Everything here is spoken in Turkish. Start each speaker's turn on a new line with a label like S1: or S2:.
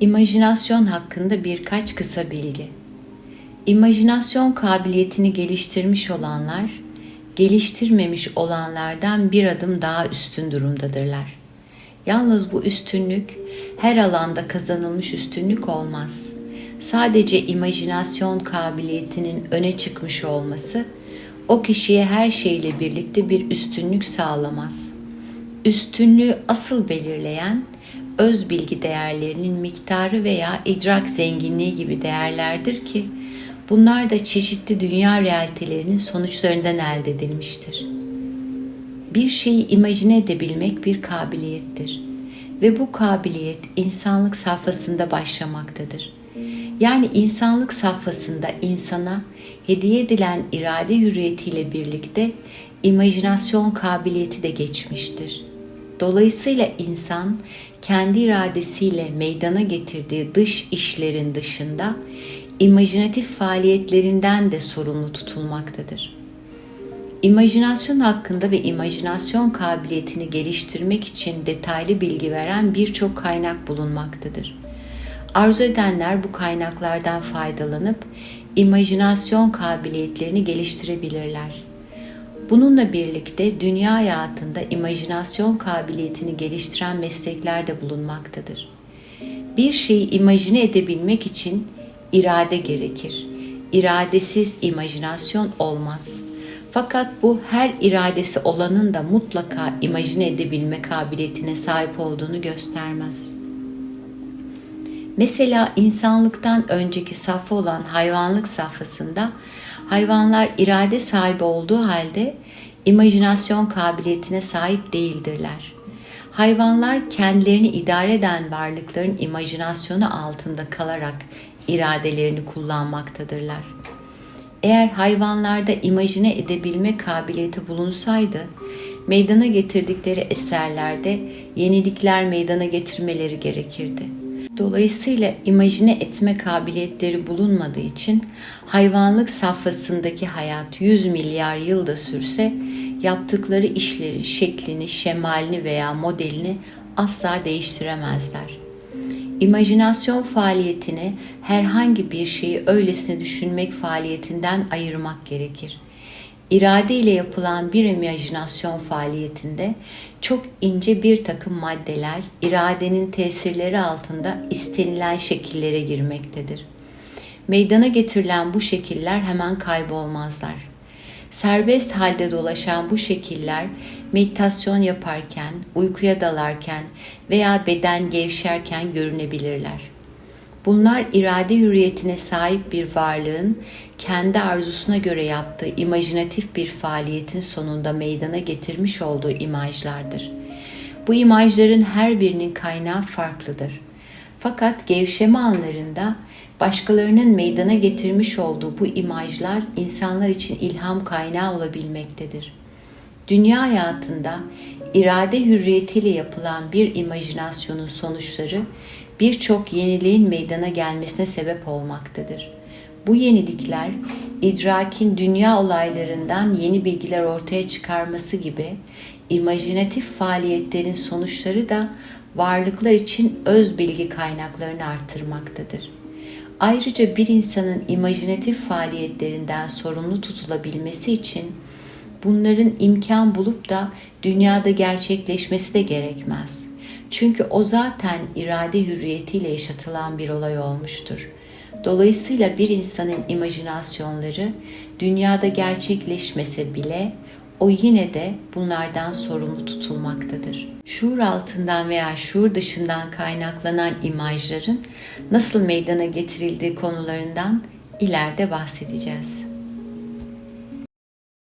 S1: İmajinasyon hakkında birkaç kısa bilgi. İmajinasyon kabiliyetini geliştirmiş olanlar, geliştirmemiş olanlardan bir adım daha üstün durumdadırlar. Yalnız bu üstünlük her alanda kazanılmış üstünlük olmaz. Sadece imajinasyon kabiliyetinin öne çıkmış olması o kişiye her şeyle birlikte bir üstünlük sağlamaz. Üstünlüğü asıl belirleyen öz bilgi değerlerinin miktarı veya idrak zenginliği gibi değerlerdir ki bunlar da çeşitli dünya realitelerinin sonuçlarından elde edilmiştir. Bir şeyi imajine edebilmek bir kabiliyettir ve bu kabiliyet insanlık safhasında başlamaktadır. Yani insanlık safhasında insana hediye edilen irade hürriyetiyle birlikte imajinasyon kabiliyeti de geçmiştir. Dolayısıyla insan kendi iradesiyle meydana getirdiği dış işlerin dışında imajinatif faaliyetlerinden de sorumlu tutulmaktadır. İmajinasyon hakkında ve imajinasyon kabiliyetini geliştirmek için detaylı bilgi veren birçok kaynak bulunmaktadır. Arzu edenler bu kaynaklardan faydalanıp imajinasyon kabiliyetlerini geliştirebilirler. Bununla birlikte dünya hayatında imajinasyon kabiliyetini geliştiren meslekler de bulunmaktadır. Bir şeyi imajine edebilmek için irade gerekir. İradesiz imajinasyon olmaz. Fakat bu her iradesi olanın da mutlaka imajine edebilme kabiliyetine sahip olduğunu göstermez. Mesela insanlıktan önceki safha olan hayvanlık safhasında hayvanlar irade sahibi olduğu halde imajinasyon kabiliyetine sahip değildirler. Hayvanlar kendilerini idare eden varlıkların imajinasyonu altında kalarak iradelerini kullanmaktadırlar. Eğer hayvanlarda imajine edebilme kabiliyeti bulunsaydı, meydana getirdikleri eserlerde yenilikler meydana getirmeleri gerekirdi. Dolayısıyla imajine etme kabiliyetleri bulunmadığı için hayvanlık safhasındaki hayat 100 milyar yılda sürse yaptıkları işleri, şeklini, şemalini veya modelini asla değiştiremezler. İmajinasyon faaliyetini herhangi bir şeyi öylesine düşünmek faaliyetinden ayırmak gerekir. İrade ile yapılan bir imajinasyon faaliyetinde çok ince bir takım maddeler iradenin tesirleri altında istenilen şekillere girmektedir. Meydana getirilen bu şekiller hemen kaybolmazlar. Serbest halde dolaşan bu şekiller meditasyon yaparken, uykuya dalarken veya beden gevşerken görünebilirler. Bunlar irade hürriyetine sahip bir varlığın kendi arzusuna göre yaptığı imajinatif bir faaliyetin sonunda meydana getirmiş olduğu imajlardır. Bu imajların her birinin kaynağı farklıdır. Fakat gevşeme anlarında başkalarının meydana getirmiş olduğu bu imajlar insanlar için ilham kaynağı olabilmektedir. Dünya hayatında irade hürriyetiyle yapılan bir imajinasyonun sonuçları birçok yeniliğin meydana gelmesine sebep olmaktadır. Bu yenilikler idrakin dünya olaylarından yeni bilgiler ortaya çıkarması gibi imajinatif faaliyetlerin sonuçları da varlıklar için öz bilgi kaynaklarını artırmaktadır. Ayrıca bir insanın imajinatif faaliyetlerinden sorumlu tutulabilmesi için bunların imkan bulup da dünyada gerçekleşmesi de gerekmez. Çünkü o zaten irade hürriyetiyle yaşatılan bir olay olmuştur. Dolayısıyla bir insanın imajinasyonları dünyada gerçekleşmese bile o yine de bunlardan sorumlu tutulmaktadır. Şuur altından veya şuur dışından kaynaklanan imajların nasıl meydana getirildiği konularından ileride bahsedeceğiz.